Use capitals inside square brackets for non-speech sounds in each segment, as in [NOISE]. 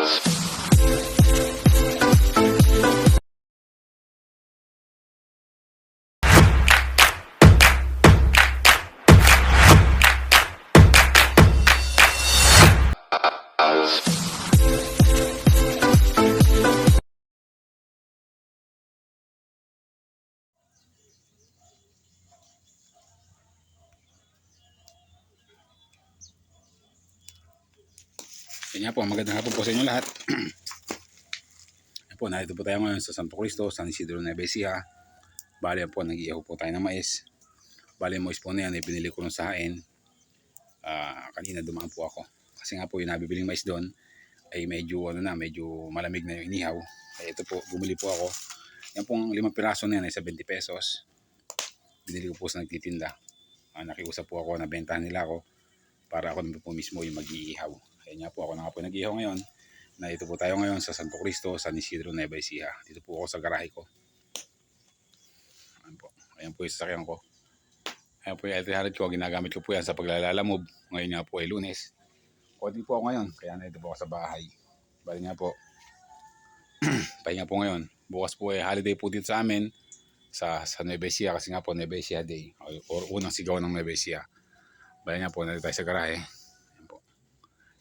News. Yan nga po, magandang hapon po sa inyo lahat. [CLEARS THROAT] Yan po, narito po tayo ngayon sa Santo Cristo, San Isidro Nueva Ecija. Bali po, nag-iihaw po tayo ng mais. Bali mo po na yan, eh, pinili ko nung sa hain. Ah, kanina dumaan po ako. Kasi nga po, yung nabibiling mais doon, ay medyo, ano na, medyo malamig na yung inihaw. Ay ito po, bumili po ako. Yan pong limang piraso na yan ay sa 20 pesos. Binili ko po sa nagtitinda. Ah, nakiusap po ako na bentahan nila ako para ako naman po mismo yung mag-iihaw. Kaya nga po ako na nga po nag-ihaw ngayon. Na ito po tayo ngayon sa Santo Cristo, San Isidro Nueva Ecija. Dito po ako sa garahe ko. Ayan po. Ayan po yung sasakyan ko. Ayan po yung L300 ko. Ginagamit ko po yan sa paglalalamove. Ngayon nga po ay lunes. Konti po ako ngayon. Kaya na ito po ako sa bahay. Bali nga po. [CLEARS THROAT] Pahinga po ngayon. Bukas po ay holiday po dito sa amin sa, sa Nueva Ecija kasi nga po Nueva Ecija Day or, or unang sigaw ng Nueva Ecija. Bali nga po, nandito tayo sa garahe.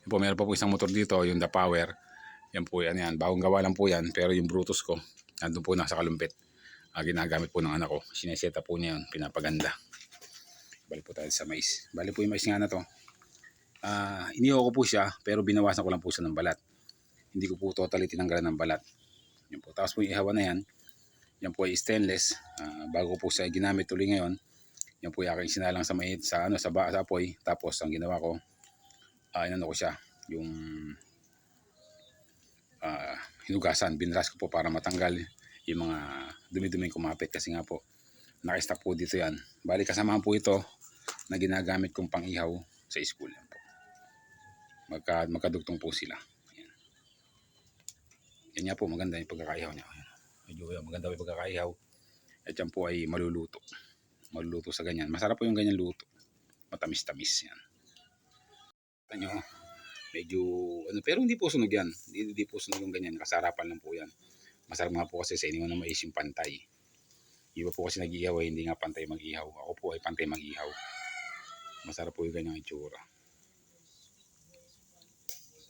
Yan po. Meron pa po isang motor dito, yung The Power. Yan po, yan yan. Bagong gawa lang po yan, pero yung Brutus ko, nandun po nasa kalumpit. Ah, ginagamit po ng anak ko. Sineseta po niya yun, pinapaganda. Bali po tayo sa mais. Bali po yung mais nga na to. Ah, iniho ko po siya, pero binawasan ko lang po siya ng balat. Hindi ko po totally tinanggalan ng balat. Yan po. Tapos po yung ihawan na yan, yan po ay stainless. Ah, bago po siya ginamit tuloy ngayon, yan po yung aking sinalang sa mait sa ano sa, ba, sa apoy. Tapos ang ginawa ko, ah inano ko siya, yung ah hinugasan, binras ko po para matanggal yung mga dumi-duming kumapit kasi nga po naka-stack po dito yan. Bali kasamahan po ito na ginagamit kong pang-ihaw sa school. Yan po. Magka, magkadugtong po sila. Yan. Yan nga po, maganda yung pagkakaihaw niya. Yan. Medyo maganda yung pagkakaihaw. At yan po ay maluluto maluluto sa ganyan. Masarap po yung ganyan luto. Matamis-tamis yan. Kita nyo, medyo, ano, pero hindi po sunog yan. Hindi, hindi po sunog yung ganyan. Kasarapan lang po yan. Masarap nga po kasi sa inyo na mais yung pantay. Iba po kasi nag-ihaw ay hindi nga pantay mag-ihaw. Ako po ay pantay mag-ihaw. Masarap po yung ganyang itsura.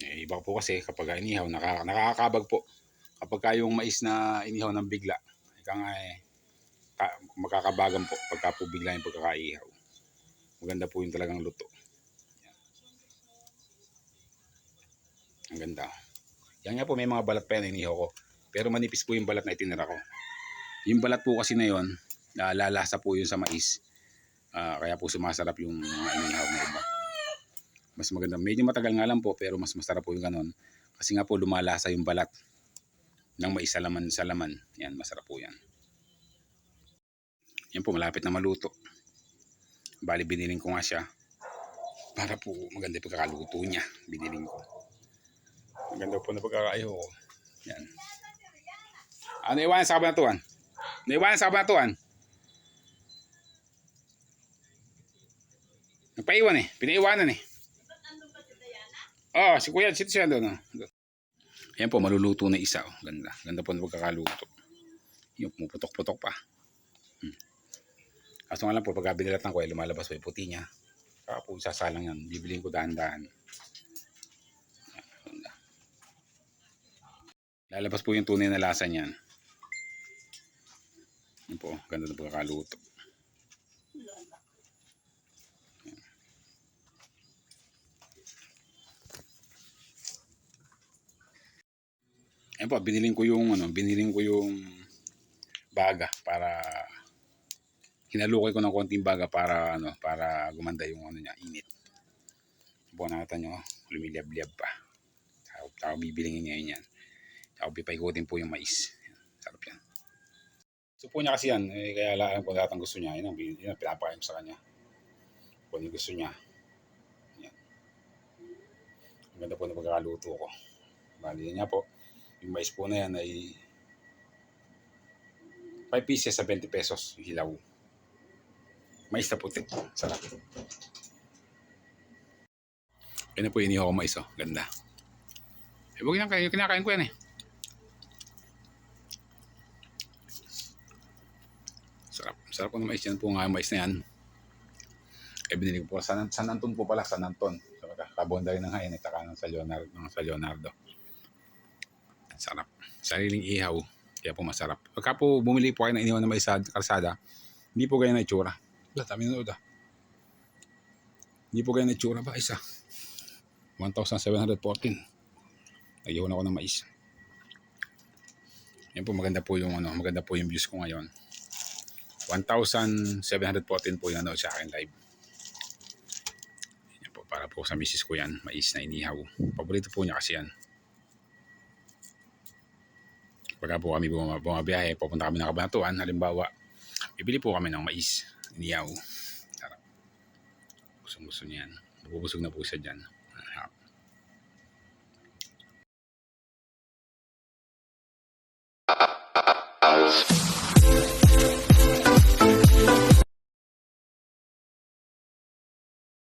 Eh, iba po kasi kapag inihaw, naka, nakakabag po. Kapag yung mais na inihaw ng bigla, ika nga eh, ka, makakabagan po pagka po bigla yung pagkakaihaw. Maganda po yung talagang luto. Ang ganda. Yan nga po may mga balat pa yan inihaw ko. Pero manipis po yung balat na itinira ko. Yung balat po kasi na yun, uh, lalasa po yun sa mais. Ah, kaya po sumasarap yung mga inihaw na iba. Mas maganda. Medyo matagal nga lang po pero mas masarap po yung ganon. Kasi nga po lumalasa yung balat ng mais sa laman sa laman. Yan, masarap po yan. Yan po, malapit na maluto. Bali, biniling ko nga siya. Para po maganda yung pagkakaluto niya. Biniling ko. Maganda po na pagkakaayo ko. Yan. Ano iwanan sa kabanatuan? Ano iwanan sa kabanatuan? Nagpaiwan eh. Pinaiwanan eh. Oh, si Kuya, sito siya doon. Oh. Ayan po, maluluto na isa. Oh. Ganda. Ganda po na pagkakaluto. Yung pumuputok-putok pa. Kaso nga lang po, pagka binalatan ko, ay lumalabas po yung puti niya. Kaya po, sasalang yan. Bibiliin ko dahan-dahan. Yan, ganda. Lalabas po yung tunay na lasa niyan. Yan po, ganda na pagkakaluto. Yan po, biniling ko yung ano, biniling ko yung baga para hinalukay ko ng konting baga para ano para gumanda yung ano niya init. Buwan natin nyo, lumiliyab-liyab pa. Saka, saka bibilingin niya yan. Saka pipaikutin po yung mais. Yan, sarap yan. So po niya kasi yan, eh, kaya alam ko lahat ang gusto niya. Yun ang, yun ang pinapakain ko sa kanya. Kung yung gusto niya. Yan. Ang ganda po na pagkakaluto ko. Bali yan niya po. Yung mais po na yan ay 5 pieces sa 20 pesos yung hilaw. Mais na puti. Sarap. Yan na po inihaw ko mais. Oh. Ganda. Eh, huwag yan kayo. Kinakain ko yan eh. Sarap. Po ng mais yan po nga. yung Mais na yan. Eh, binili ko po. San, San Anton po pala. San Anton. So, kabonda rin ng hain. At saka ng sa Leonardo. Ng sa Leonardo. Sarap. Sariling ihaw. Kaya po masarap. Pagka po bumili po kayo ng iniwan na mais sa kalsada, hindi po ganyan na itsura. Wala, dami ah. Hindi po ganyan na itsura ba? Isa. 1,714. Nag-iwan ako ng mais. Yan po maganda po yung ano, maganda po yung views ko ngayon. 1,714 po yung ano sa akin live. Yan po, para po sa misis ko yan, mais na inihaw. Paborito po niya kasi yan. Pagka po kami bumab- bumabiyahe, pupunta kami ng Kabanatuan, halimbawa, bibili po kami ng mais, inihaw. Sarap. Gusto gusto niya yan. Bubusog na po siya dyan. Sarap.